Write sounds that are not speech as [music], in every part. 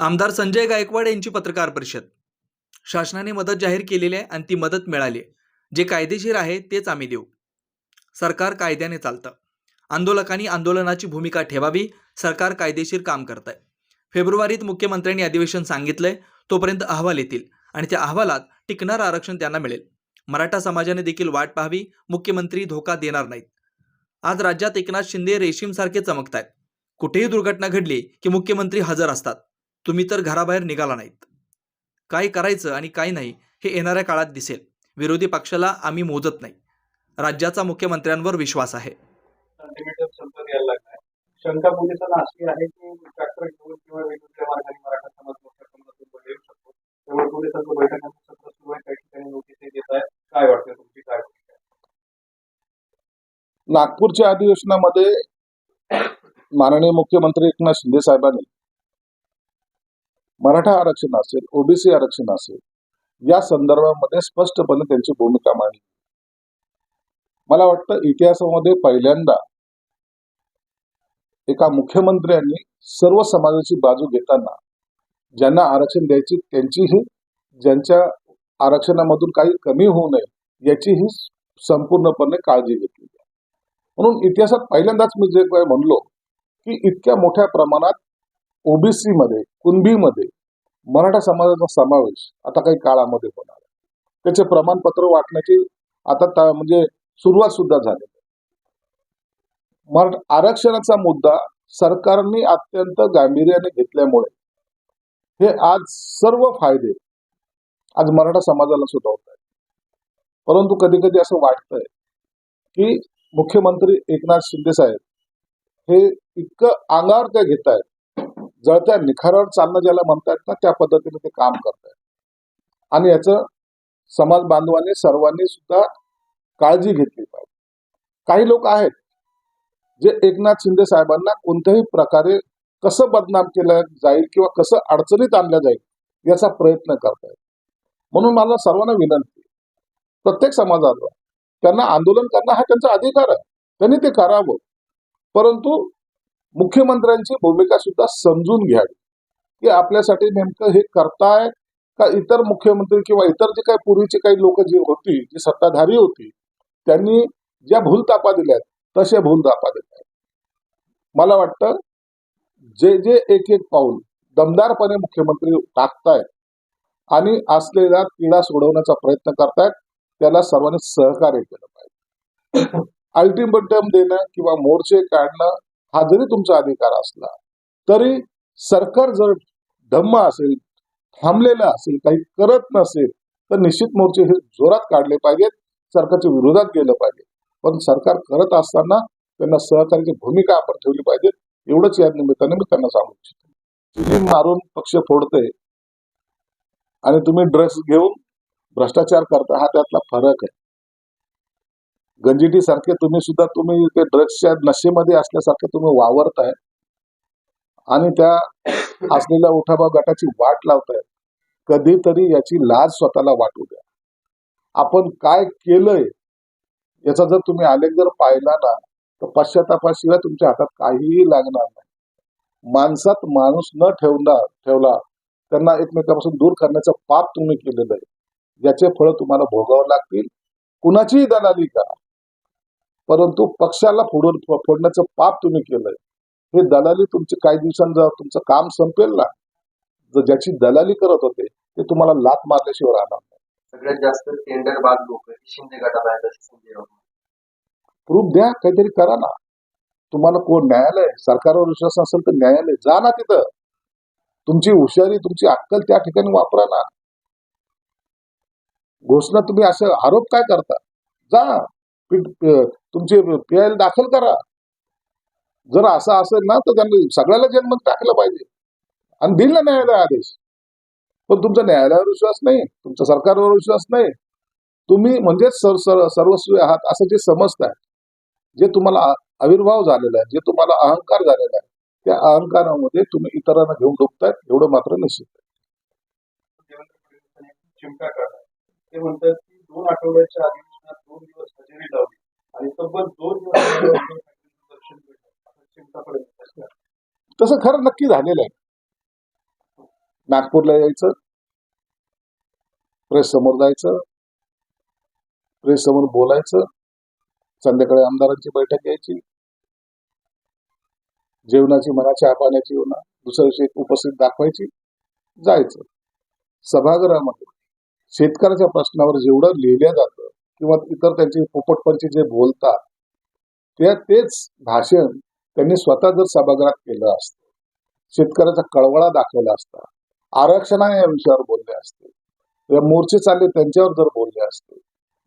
आमदार संजय गायकवाड यांची पत्रकार परिषद. शासनाने मदत जाहीर केलेली आहे आणि ती मदत मिळाली आहे. जे कायदेशीर आहे तेच आम्ही देऊ. सरकार कायद्याने चालतं. आंदोलकांनी आंदोलनाची भूमिका ठेवावी. सरकार कायदेशीर काम करत आहे फेब्रुवारीत मुख्यमंत्र्यांनी अधिवेशन सांगितलंय तोपर्यंत अहवाल येतील आणि त्या अहवालात टिकणारं आरक्षण त्यांना मिळेल. मराठा समाजाने देखील वाट पाहावी. मुख्यमंत्री धोका देणार नाहीत. आज राज्यात एकनाथ शिंदे रेशीमसारखे चमकत आहेत कुठेही दुर्घटना घडली की मुख्यमंत्री हजर असतात. तुम्ही तर घराबाहेर निघाला नाहीत. काय करायचं आणि काय नाही हे येणाऱ्या काळात दिसेल. विरोधी पक्षाला आम्ही मोजत नाही. राज्याचा मुख्यमंत्र्यांवर विश्वास आहे. सेंटीमीटर संपर्क यायला लागलाय. शंका पोलिसांना अशी आहे की ट्रॅक्टर घेऊन किंवा वेगवेगळ्या मार्गाने मराठा समाज मोठ्या प्रमाणात उभं येऊ शकतो. त्यामुळे पोलिसांचं बैठकांचं सत्र सुरू आहे. काही ठिकाणी नोटीस देत आहेत. काय वाटतं तुमची? काय भूमिका आहे? नागपूरच्या अधिवेशनामध्ये माननीय मुख्यमंत्री एकनाथ शिंदे साहेबांनी मराठा आरक्षण असेल ओबीसी आरक्षण असेल या संदर्भामध्ये स्पष्टपणे त्यांची भूमिका मांडली. मला वाटतं इतिहासामध्ये पहिल्यांदा एका मुख्यमंत्र्यांनी सर्व समाजाची बाजू घेताना ज्यांना आरक्षण द्यायची त्यांचीही ज्यांच्या आरक्षणामधून काही कमी होऊ नये याचीही संपूर्णपणे काळजी घेतली. म्हणून इतिहासात पहिल्यांदाच मी जे काय म्हणलो की इतक्या मोठ्या प्रमाणात ओबीसी मध्ये कुणबीमध्ये मराठा समाजाचा समावेश आता काही काळामध्ये होणार आहे. त्याचे प्रमाणपत्र वाटण्याची आता म्हणजे सुरुवात सुद्धा झाली मराठा आरक्षणाचा मुद्दा सरकारने अत्यंत गांभीर्याने घेतल्यामुळे हे आज सर्व फायदे आज मराठा समाजाला सुद्धा होत आहेत. परंतु कधी कधी असं वाटतंय की मुख्यमंत्री एकनाथ शिंदे साहेब हे इतकं अंगावर काय घेत आहेत जळत्या निखारावर चालणं ज्याला म्हणतायत ना त्या पद्धतीने ते काम करतायत. आणि याचं समाज बांधवांनी सर्वांनी सुद्धा काळजी घेतली पाहिजे. काही लोक आहेत जे एकनाथ शिंदे साहेबांना कोणत्याही प्रकारे कसं बदनाम केलं जाईल किंवा कसं अडचणीत आणलं जाईल याचा प्रयत्न करतायत. म्हणून मला सर्वांना विनंती प्रत्येक समाजाला त्यांना आंदोलन करणं हा त्यांचा अधिकार आहे. त्यांनी ते करावं. परंतु मुख्यमंत्र्यांची भूमिका सुद्धा समजून घ्यावी. की आपल्यासाठी नेमकं हे करताय का इतर मुख्यमंत्री किंवा इतर जे काही पूर्वीचे काही लोक जी होती जी सत्ताधारी होती त्यांनी ज्या भूलतापा दिल्यात तशा भूलतापा दिल्या आहेत मला वाटतं जे जे एक एक पाऊल दमदारपणे मुख्यमंत्री टाकतायत आणि असलेला तिढा सोडवण्याचा प्रयत्न करतायत त्याला सर्वांनी सहकार्य केलं पाहिजे. [clears throat] अल्टिमेटम देणं किंवा मोर्चे काढणं हा जरी तुमचा अधिकार असला तरी सरकार जर धम्म असेल थांबलेलं असेल काही करत नसेल तर निश्चित मोर्चे हे जोरात काढले पाहिजेत सरकारच्या विरोधात गेलं पाहिजे. पण सरकार करत असताना त्यांना सहकार्याची भूमिका आपण ठेवली पाहिजे एवढंच या निमित्ताने मी त्यांना सांगू इच्छितो. तुम्ही मारून पक्ष फोडते आणि तुम्ही ड्रग्स घेऊन भ्रष्टाचार करता हा त्यातला फरक आहे. गंजिटी सारखे तुम्ही सुद्धा तुम्ही ते ड्रग्सच्या नशेमध्ये असल्यासारखे तुम्ही वावरताय. आणि त्या असलेल्या उठाबा गटाची वाट लावताय. कधीतरी याची लाज स्वतःला वाटू द्या. आपण काय केलंय याचा जर तुम्ही आलेख जर पाहिला ना तर पश्चातापाशिवाय तुमच्या हातात काहीही लागणार नाही. माणसात माणूस न ठेवणार ठेवला त्यांना एकमेकांपासून दूर करण्याचं पाप तुम्ही केलेलं आहे. याचे फळ तुम्हाला भोगावं लागतील. कुणाचीही दलाली करा परंतु पक्षाला फोडून फोडण्याचं पाप तुम्ही केलंय. हे दलाली तुमची काही दिवसांचं तुमचं काम संपेल ना? जर ज्याची दलाली करत होते ते तुम्हाला लात मारल्याशिवाय राहणार नाही. सगळ्यात जास्त टेंडर बाद लोक शिंदे गटात आहेत असे संजय राऊत प्रूफ द्या काहीतरी करा ना. तुम्हाला कोण न्यायालय? सरकारवर विश्वास नसेल तर न्यायालय जा ना तिथं. तुमची हुशारी तुमची अक्कल त्या ठिकाणी वापरा ना. घोषणा तुम्ही असं आरोप काय करता? जा. तुमचे पी आय दाखल करा. जर असं असेल ना तर त्यांनी सगळ्याला जन्म टाकलं पाहिजे. आणि दिल न्यायालय आदेश. पण तुमचा न्यायालयावर विश्वास नाही तुमचा सरकारवर विश्वास नाही. तुम्ही म्हणजे सर सर सर्वस्वी आहात असं जे समजताय जे तुम्हाला आविर्भाव झालेला आहे जे तुम्हाला अहंकार झालेला आहे त्या अहंकारामध्ये तुम्ही इतरांना घेऊन डुबतायत एवढं मात्र निश्चित आहे. ते म्हणतात की दोन आठवड्याच्या आधी दोन दिवस हजेरी लावली आणि तब्बल दोन दिवस दर्शन घेतलं तसं खरं नक्की झालेलं आहे. नागपूरला यायचं प्रेस समोर जायचं प्रेस समोर बोलायचं संध्याकाळी आमदारांची बैठक घ्यायची जेवणाची मनाची चहा पाण्याची दुसऱ्या दिवशी उपस्थित दाखवायची जायचं. सभागृहामध्ये शेतकऱ्याच्या प्रश्नावर जेवढं लिहिल्या जातं किंवा इतर त्यांचे पोपटपंची जे बोलतात त्या तेच भाषण त्यांनी स्वतः जर सभागृहात केलं असतं शेतकऱ्याचा कळवळा दाखवला असता आरक्षणा या विषयावर बोलले असते या मोर्चे चालले त्यांच्यावर जर बोलले असते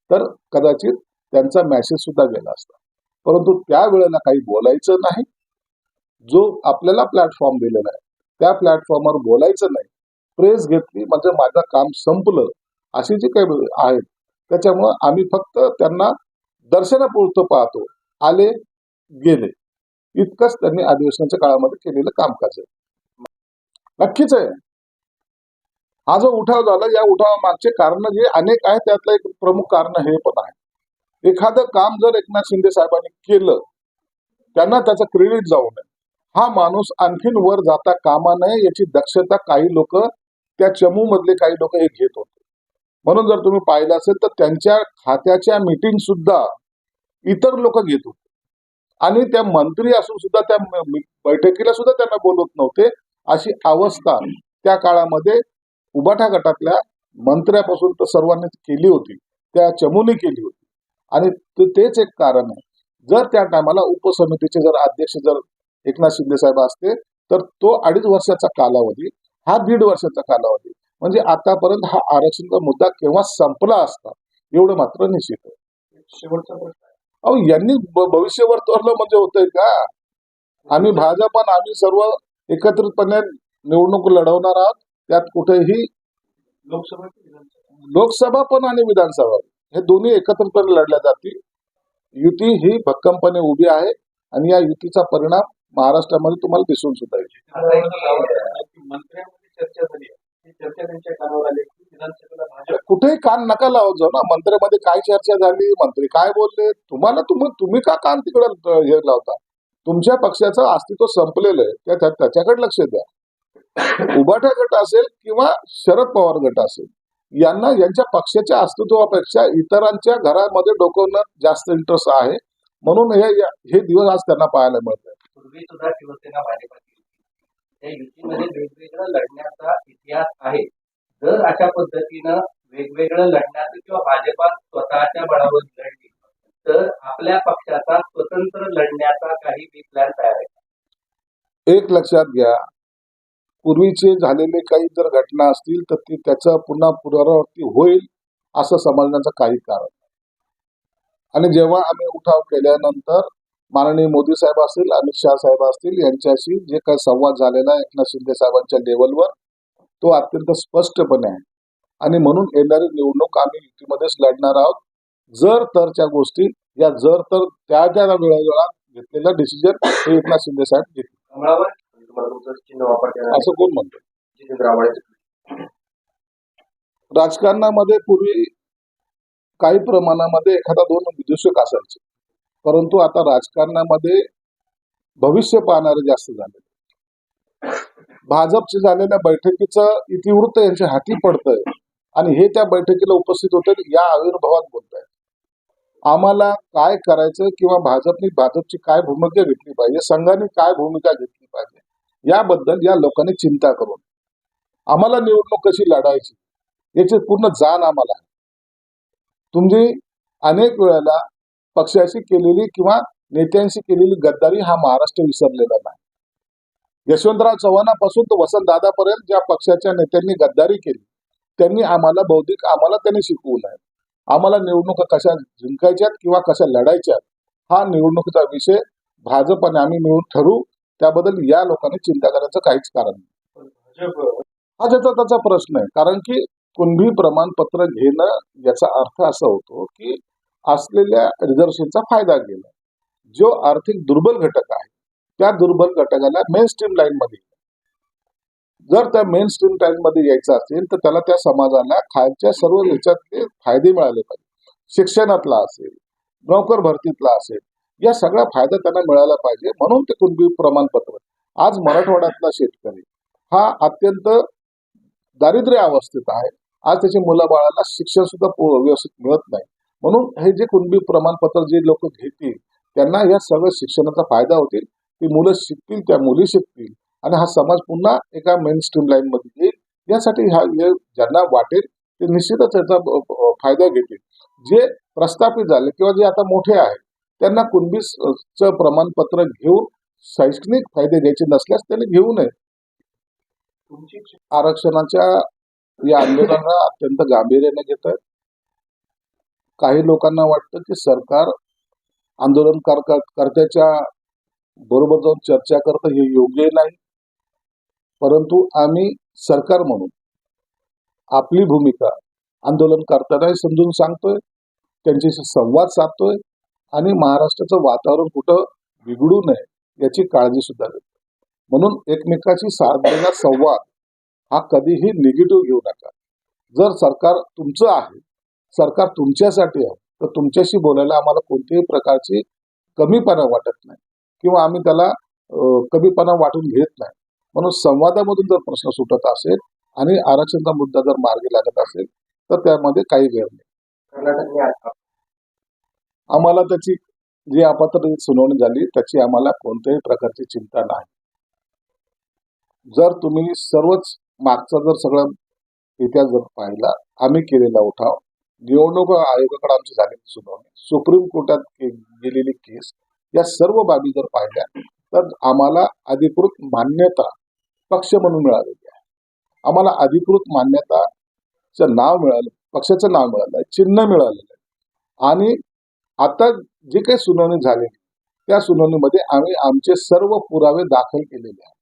तर कदाचित त्यांचा मेसेज सुद्धा गेला असता. परंतु त्यावेळेला काही बोलायचं नाही. जो आपल्याला प्लॅटफॉर्म दिलेला आहे त्या प्लॅटफॉर्मवर बोलायचं नाही. प्रेस घेतली म्हणजे माझं काम संपलं अशी जी काही आहेत त्याच्यामुळं आम्ही फक्त त्यांना दर्शनापुरतं पाहतो. आले गेले. इतकंच त्यांनी अधिवेशनाच्या काळामध्ये केलेलं कामकाज आहे. नक्कीच आहे. हा जो उठाव झाला या उठावामागचे कारण जे अनेक आहेत त्यातलं एक प्रमुख कारण हे पण आहे. एखादं काम जर एकनाथ शिंदे साहेबांनी केलं त्यांना त्याचं क्रेडिट जाऊ नये. हा माणूस आणखीन वर जाता कामा नये याची दक्षता काही लोक त्या चमू मधले काही लोक हे घेत होते. म्हणून जर तुम्ही पाहिलं असेल तर त्यांच्या खात्याच्या मीटिंग सुद्धा इतर लोक घेत होते. आणि त्या मंत्री असून सुद्धा त्या बैठकीला सुद्धा त्यांना बोलवत नव्हते. अशी अवस्था त्या काळामध्ये उबाठा गटातल्या मंत्र्यापासून तर सर्वांनी केली होती. त्या चमूने केली होती. आणि तेच एक कारण आहे. जर त्या टायमाला उपसमितीचे जर अध्यक्ष जर एकनाथ शिंदे साहेब असते तर तो अडीच वर्षाचा कालावधी हा दीड वर्षाचा कालावधी म्हणजे आतापर्यंत हा आरक्षणाचा मुद्दा केव्हा संपला असता एवढं मात्र निश्चित आहे. शेवटचा प्रश्न आहे. अहो यांनी भविष्य वर्तवलं म्हणजे होतंय का? आम्ही भाजप आणि आम्ही सर्व एकत्रितपणे निवडणूक लढवणार आहोत त्यात कुठेही लोकसभा लोकसभा पण आणि विधानसभा. हे दोन्ही एकत्रितपणे लढल्या जातील. युती ही भक्कमपणे उभी आहे आणि या युतीचा परिणाम महाराष्ट्रामध्ये तुम्हाला दिसून सुद्धा येईल. चर्चा त्यांच्या कानावर आली विधानसभेला भाजप कुठेही कान नका लावत जाऊ ना. मंत्र्यामध्ये काय चर्चा झाली मंत्री काय बोलले? तुम्हाला तुम्ही तुम्ही का कान तिकडे हे लावता? तुमच्या पक्षाचं अस्तित्व संपलेलं आहे. त्या- त्या- त्याच्याकडे लक्ष द्या. उबाठा गट असेल किंवा शरद पवार गट असेल यांना यांच्या पक्षाच्या अस्तित्वापेक्षा इतरांच्या घरामध्ये डोकवण्यात जास्त इंटरेस्ट आहे. म्हणून हे हे दिवस आज त्यांना पाहायला मिळत आहे पूर्वी सुद्धा शिवसेना भाजपाची युती त्या युतीमध्ये वेगवेगळं लढण्याचा इतिहास आहे जर अशा पद्धतीनं वेगवेगळं लढण्याचं किंवा भाजपा स्वतःच्या बळावर लढली तर आपल्या पक्षाचा स्वतंत्र लढण्याचा काही बी प्लॅन तयार आहे एक लक्षात घ्या पूर्वीचे झालेले काही जर घटना असतील तर ती त्याचा पुन्हा पुनरावृत्ती होईल असं समजण्याचं काही कारण नाही. आणि जेव्हा आम्ही उठाव केल्यानंतर माननीय मोदी साहेब असतील अमित शहा साहेब असतील यांच्याशी जे काही संवाद झालेला आहे एकनाथ शिंदे साहेबांच्या लेवलवर तो अत्यंत स्पष्टपणे आहे. आणि म्हणून येणारी निवडणूक आम्ही युतीमध्येच लढणार आहोत. जर तरच्या गोष्टी या जर तर त्या त्या वेळेला घेतलेला डिसिजन हे एकनाथ शिंदे साहेब घेतले. असं कोण म्हणतो? राजकारणामध्ये पूर्वी काही प्रमाणामध्ये एखादा दोन विदूषक असायचे. परंतु आता राजकारणामध्ये भविष्य पाहणारे जास्त झाले. भाजपचे झालेल्या बैठकीचं इतिवृत्त यांच्या हाती पडतंय आणि हे त्या बैठकीला उपस्थित होते या आविर्भावात बोलत आहेत आम्हाला काय करायचं किंवा भाजपने भाजपची काय भूमिका घेतली पाहिजे संघाने काय भूमिका घेतली पाहिजे याबद्दल या लोकांनी चिंता करून. आम्हाला निवडणूक कशी लढायची याची पूर्ण जाण आम्हाला आहे. तुम्ही अनेक वेळेला पक्षाशी केलेली किंवा नेत्यांशी केलेली गद्दारी हा महाराष्ट्र विसरलेला नाही. यशवंतराव चव्हाणापासून तर वसंतदादापर्यंत ज्या पक्षाच्या नेत्यांनी गद्दारी केली त्यांनी आम्हाला बौद्धिक आम्हाला त्यांनी शिकवून आहे. आम्हाला निवडणुका कशा जिंकायच्यात किंवा कशा लढायच्यात हा निवडणुकीचा विषय भाजप आणि आम्ही मिळून ठरू त्याबद्दल या लोकांनी चिंता करायचं काहीच कारण नाही. हा त्याचा त्याचा प्रश्न आहे कारण की कुणबी प्रमाणपत्र घेणं याचा अर्थ असा होतो की असलेल्या रिझर्वेशनचा फायदा घेणं. जो आर्थिक दुर्बल घटक आहे त्या दुर्बल घटकाला मेन स्ट्रीम लाईन मध्ये जर त्या मेन स्ट्रीम लाईन मध्ये यायचं असेल तर त्याला त्या समाजाला खालच्या सर्व याच्यातले फायदे मिळाले पाहिजे. शिक्षणातला असेल नोकर भरतीतला असेल या सगळा फायदा त्यांना मिळाला पाहिजे म्हणून ते कुणबी प्रमाणपत्र. आज मराठवाड्यातला शेतकरी हा अत्यंत दारिद्र्य अवस्थेत आहे. आज त्याच्या मुलाबाळाला शिक्षण सुद्धा व्यवस्थित मिळत नाही. म्हणून हे जे कुणबी प्रमाणपत्र जे लोक घेतील त्यांना या सगळ्या शिक्षणाचा फायदा होतील. ती मुलं शिकतील त्या मुली शिकतील. आणि हा समाज पुन्हा एका मेन स्ट्रीम लाईन मध्ये येईल. यासाठी हा हे ज्यांना वाटेल ते निश्चितच याचा फायदा घेतील. जे प्रस्थापित झाले किंवा जे आता मोठे आहेत त्यांना कुणबी स- चं प्रमाणपत्र घेऊन शैक्षणिक फायदे घ्यायचे नसल्यास त्यांनी घेऊ नये. आरक्षणाच्या या आंदोलनाला अत्यंत गांभीर्याने घेत आहेत काही लोकांना वाटतं की सरकार आंदोलन कर्त्याच्या बरोबर जाऊन चर्चा करतं हे योग्य नाही. परंतु आम्ही सरकार म्हणून आपली भूमिका आंदोलनकर्त्यांनाही समजून सांगतोय त्यांच्याशी संवाद साधतोय आणि महाराष्ट्राचं वातावरण कुठं बिघडू नये याची काळजी सुद्धा घेतो म्हणून एकमेकाशी साधलेला संवाद हा कधीही निगेटिव्ह घेऊ नका. जर सरकार तुमचं आहे सरकार तुमच्यासाठी आहे तर तुमच्याशी बोलायला आम्हाला कोणत्याही प्रकारची कमीपणा वाटत नाही. किंवा आम्ही त्याला कमीपणा वाटून घेत नाही. म्हणून संवादामधून जर प्रश्न सुटत असेल आणि आरक्षणाचा मुद्दा जर मार्गी लागत असेल तर त्यामध्ये काही गैर नाही. आम्हाला त्याची जी अपात्र सुनावणी झाली त्याची आम्हाला कोणत्याही प्रकारची चिंता नाही. जर तुम्ही सर्वच मागचा जर सगळा इतिहास जर पाहिला आम्ही केलेला उठाव निवडणूक आयोगाकडे आमची झालेली सुनावणी. सुप्रीम कोर्टात गेलेली केस या सर्व बाबी जर पाहिल्या तर आम्हाला अधिकृत मान्यता पक्ष म्हणून मिळालेली आहे. आम्हाला अधिकृत मान्यताचं नाव मिळालं पक्षाचं नाव मिळालं आहे चिन्ह मिळालेलं आहे. आणि आता जे काही सुनावणी झालेली त्या सुनावणीमध्ये आम्ही आमचे सर्व पुरावे दाखल केलेले आहेत.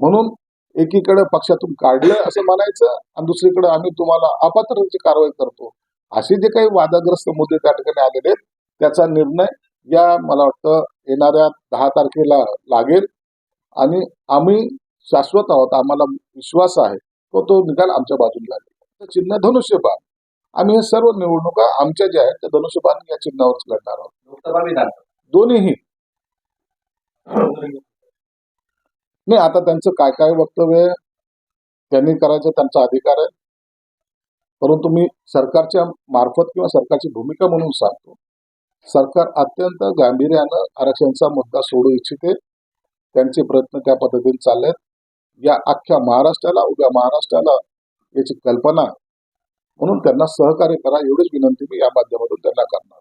म्हणून एकीकडे पक्षातून काढलं असं म्हणायचं आणि दुसरीकडे आम्ही तुम्हाला अपात्रतेची कारवाई करतो असे जे काही वादग्रस्त मुद्दे त्या ठिकाणी आलेले आहेत त्याचा निर्णय या मला वाटतं येणाऱ्या दहा तारखेला लागेल. आणि आम्ही शाश्वत आहोत आम्हाला विश्वास आहे तो तो निकाल आमच्या बाजूला लागेल. चिन्ह धनुष्यबाण आम्ही हे सर्व निवडणुका आमच्या ज्या आहेत त्या धनुष्यबाण या चिन्हावरच लढणार आहोत. दोन्हीही. नाही आता त्यांचं काय काय वक्तव्य आहे त्यांनी करायचं त्यांचा अधिकार आहे. परंतु मी सरकारच्या मार्फत किंवा सरकारची भूमिका म्हणून सांगतो. सरकार अत्यंत गांभीर्यानं आरक्षणचा मुद्दा सोडू इच्छिते. त्यांचे प्रयत्न त्या पद्धतीने चालले आहेत या अख्ख्या महाराष्ट्राला उद्या महाराष्ट्राला याची कल्पना म्हणून त्यांना सहकार्य करा एवढीच विनंती मी या माध्यमातून त्यांना करणार